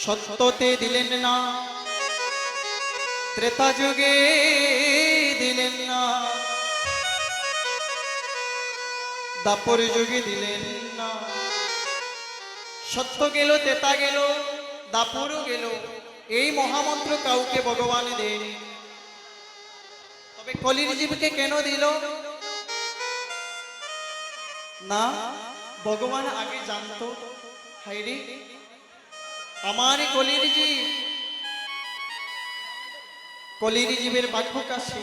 সত্যতে দিলেন না। ত্রেতা যুগে দিলেন না। দাপর যুগে দিলেন না। সত্য গেল তেতা গেল, দাপুরও গেল। এই মহামন্ত্র কাউকে ভগবান দেয়নি। তবে কলির জীবকে কেন দিল? না, ভগবান আগে জানতো। হাইরে আমার কলির জীব। কলির জীবের বাক্য কাছে।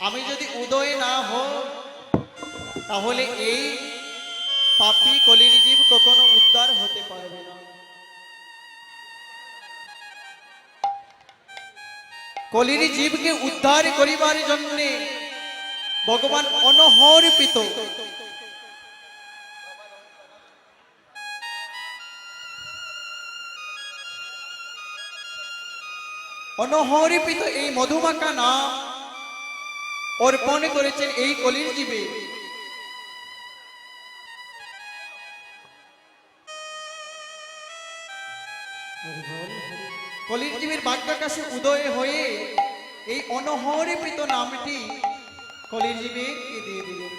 আমি যদি উদয় না হই তাহলে এই পাপি কলির জীব কখনো উদ্ধার হতে পারবে না। কলির জীবকে উদ্ধার করিবার জন্য ভগবান অনহরিপিত অনহরিপিত এই মধুমাকা নাম অর্পণ করেছেন এই কলির জীবে। কলির জীবের বাক্যাকাশে উদয় হয়ে এই অনহরিপিত নামটি কলির জীবে দিয়ে দিলেন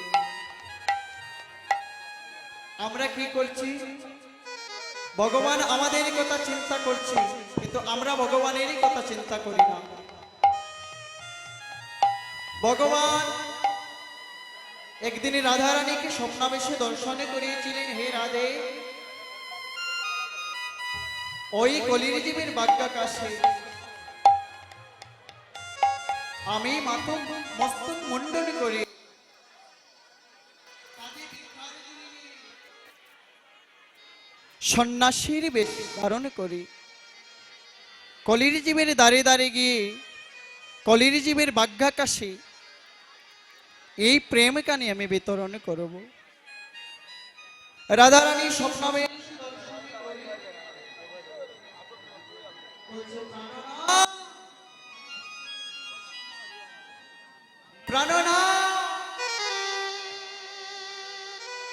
আমরা কি করছি? ভগবান আমাদেরই কথা চিন্তা করছি, কিন্তু আমরা ভগবানেরই কথা চিন্তা করি না। ভগবান, একদিন রাধারানীকে স্বপ্নাবেশে দর্শনে করিয়েছিলেন, হে রাধে। ওই কলির জীবের বাক্যাকাশে আমি মাতম মস্তক মণ্ডল করি সন্ন্যাসীর বেশ ধারণ করি। কলির জীবের দ্বারে দ্বারে গিয়ে কলির জীবের বাগ্যাকাশে এই প্রেম কানে আমি বিতরণ করব। রাধারানী স্বপ্নবে প্রাণনা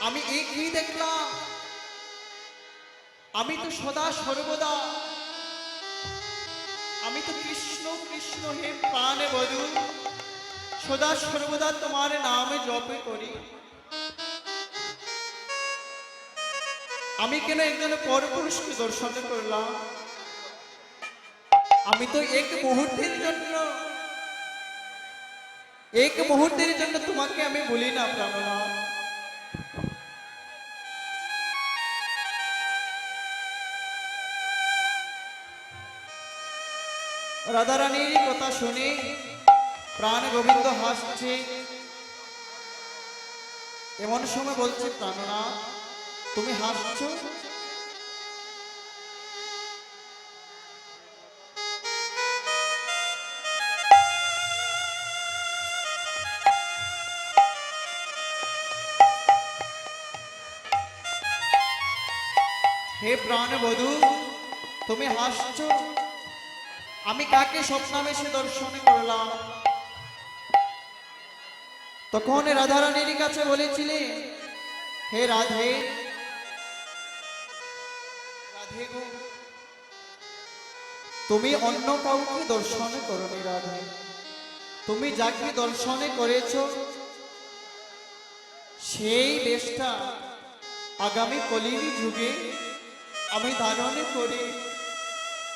আমি এই কি দেখলাম। আমি তো সদা সর্বদা। আমি তো কৃষ্ণ কৃষ্ণ হে প্রাণে বধু। সদা সর্বদা তোমার নামে জপে করি। আমি কেন একজন পরপুরুষকে দর্শন করলাম? আমি তো এক মুহূর্তের জন্য এক মুহূর্তের জন্য তোমাকে আমি বলি না প্রাণনা রাধারানীর কথা শুনে প্রাণ গোবিন্দ হাসছে। এমন সময় বলছে প্রাণনা তুমি হাসছো? হে প্রাণ বধূ তুমি হাসছো? আমি কাকে স্বপ্নাবেশে দর্শন করলাম? তখন রাধারানীর কাছে বলেছিলে, হে রাধে রাধে গো, তুমি অন্য কাউকে দর্শন করনি রাধে। তুমি যাকে দর্শনে করেছ, সেই দেশটা আগামী কলির যুগে আমি ধারণ করি।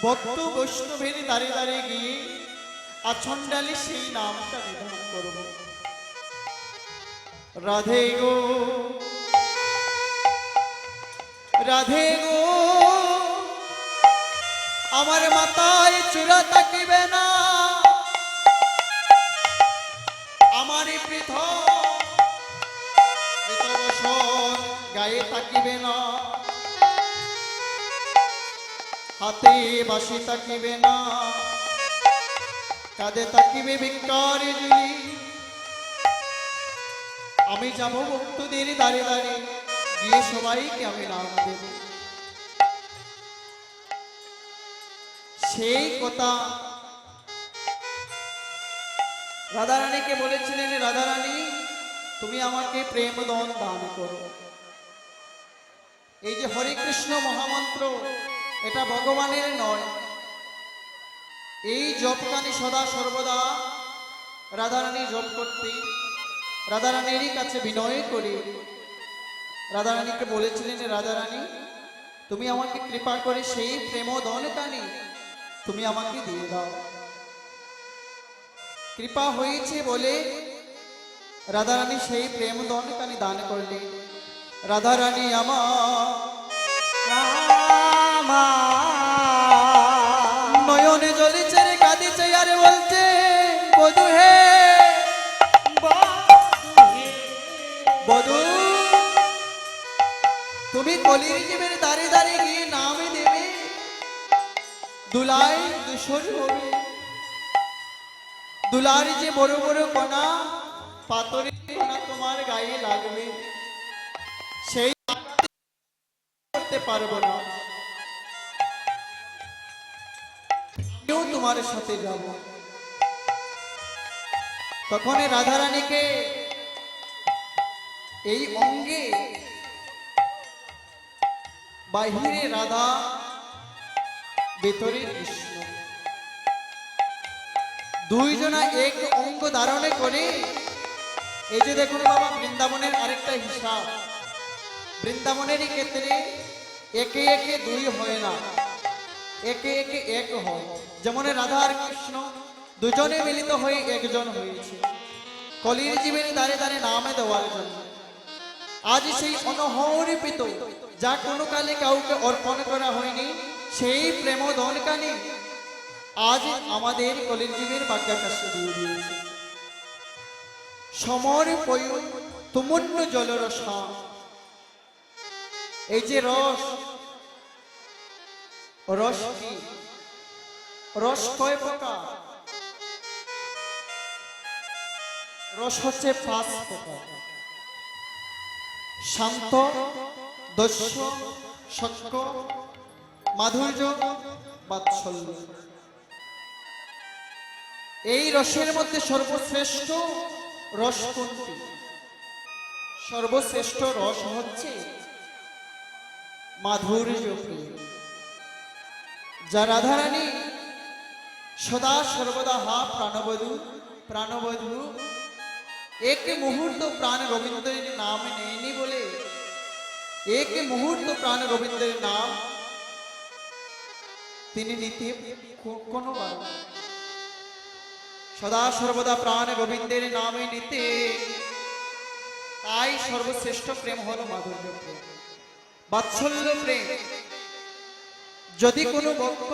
ভক্ত বৈষ্ণবের দাঁড়ে দাঁড়িয়ে গিয়ে আছন্ডালে সেই নামটা নিধান করব। রাধে গো রাধে গো, আমার মাতায় চূড়া থাকিবে না। আমার পৃথক গায়ে থাকিবে না। হাতে বাসি তাকিবে না। কাঁধে তাকিবে বিকারে আমি যাব ভক্তদের দাঁড়ে দাঁড়ে গিয়ে সবাইকে আমি নাম দেব। সেই কথা রাধারানীকে বলেছিলেন, রাধারানী, তুমি আমাকে প্রেম দন দান করো। এই যে হরে কৃষ্ণ মহামন্ত্র এটা ভগবানের নয়। এই জপকানি সদা সর্বদা রাধারানী জপ করতে, রাধারানীরই কাছে বিনয় করে। রাধারানীকে বলেছিলেন, রাধারানী, তুমি আমাকে কৃপা করে সেই প্রেম কানি তুমি আমাকে দিয়ে দাও। কৃপা হয়েছে বলে রাধারানী সেই প্রেম কানি দান করলে রাধারানী আমার তুমি কলির জীবের দাঁড়ে দাঁড়িয়ে গিয়ে নামে দেবে দুলাই দূষণ হবে। দুলার যে বড় বড় কণা পাথরের কণা তোমার গায়ে লাগবে। সেই করতে পারব না। আমিও তোমার সাথে যাব। তখন রাধারানীকে এই অঙ্গে বাহিরে রাধা ভেতরে কৃষ্ণ। দুইজনা এক অঙ্গ ধারণে করে, এই যে দেখুন বাবা, বৃন্দাবনের আরেকটা হিসাব। বৃন্দাবনেরই ক্ষেত্রে একে একে দুই হয় না, একে একে এক হয়। যেমন রাধা আর কৃষ্ণ দুজনে মিলিত হয়ে একজন হয়েছে। কলির জীবের দ্বারে দ্বারে নামে দেওয়ার জন্য। আজ সেই অনহরিপিত, যা কোনো কালে কাউকে অর্পণ করা হয়নি, সেই প্রেম দনকানি আজ আমাদের কলির জীবের বাক্যাকাশে দিয়ে দিয়েছে। সমর তুমুন্ন জলরসা। এই যে রস রস কি? রস কয় প্রকার? রস হচ্ছে পাঁচ প্রকার। শান্ত, দস্য শক্য মাধুর্য, বাৎসল্য। এই রসের মধ্যে সর্বশ্রেষ্ঠ রস কোনটি? সর্বশ্রেষ্ঠ রস হচ্ছে মাধুর্য যা রাধারানী সদা সর্বদা হা প্রাণবধূ প্রাণবধূ এক মুহূর্ত প্রাণ রবীন্দ্রের নাম নেয়নি বলে এক মুহূর্ত প্রাণ রবীন্দ্রের নাম তিনি নিতে কোনো সদা সর্বদা প্রাণ গোবিন্দের নামে নিতে তাই সর্বশ্রেষ্ঠ প্রেম হল মাধুর্য প্রেম বাৎসল্য প্রেম যদি কোনো ভক্ত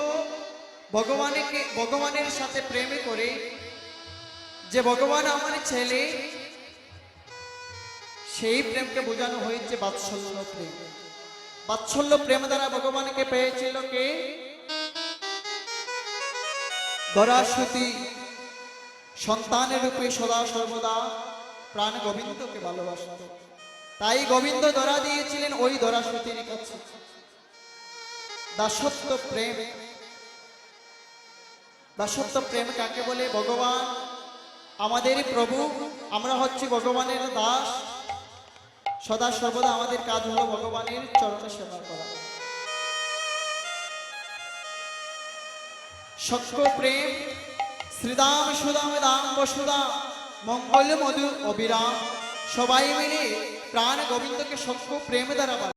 ভগবানকে ভগবানের সাথে প্রেমে করে যে ভগবান আমার ছেলে, সেই প্রেমকে বোঝানো হয়েছে বাৎসল্য প্রেম। বাৎসল্য প্রেম দ্বারা ভগবানকে পেয়েছিল কে? দরাসতী সন্তানের রূপে সদা সর্বদা প্রাণ গোবিন্দকে ভালোবাসত। তাই গোবিন্দ ধরা দিয়েছিলেন ওই দরাসতীর কাছে। দাসত্ব প্রেম। দাসত্ব প্রেম কাকে বলে? ভগবান আমাদের প্রভু, আমরা হচ্ছি ভগবানের দাস। সদা সর্বদা আমাদের কাজ হলো ভগবানের চরণে সেবা করা। সক্ষ প্রেম, শ্রীদাম, সুদাম, দাম বসুদাম মঙ্গল, মধু, অবিরাম, সবাই মিলে প্রাণ গোবিন্দকে সক্ষ প্রেম দ্বারা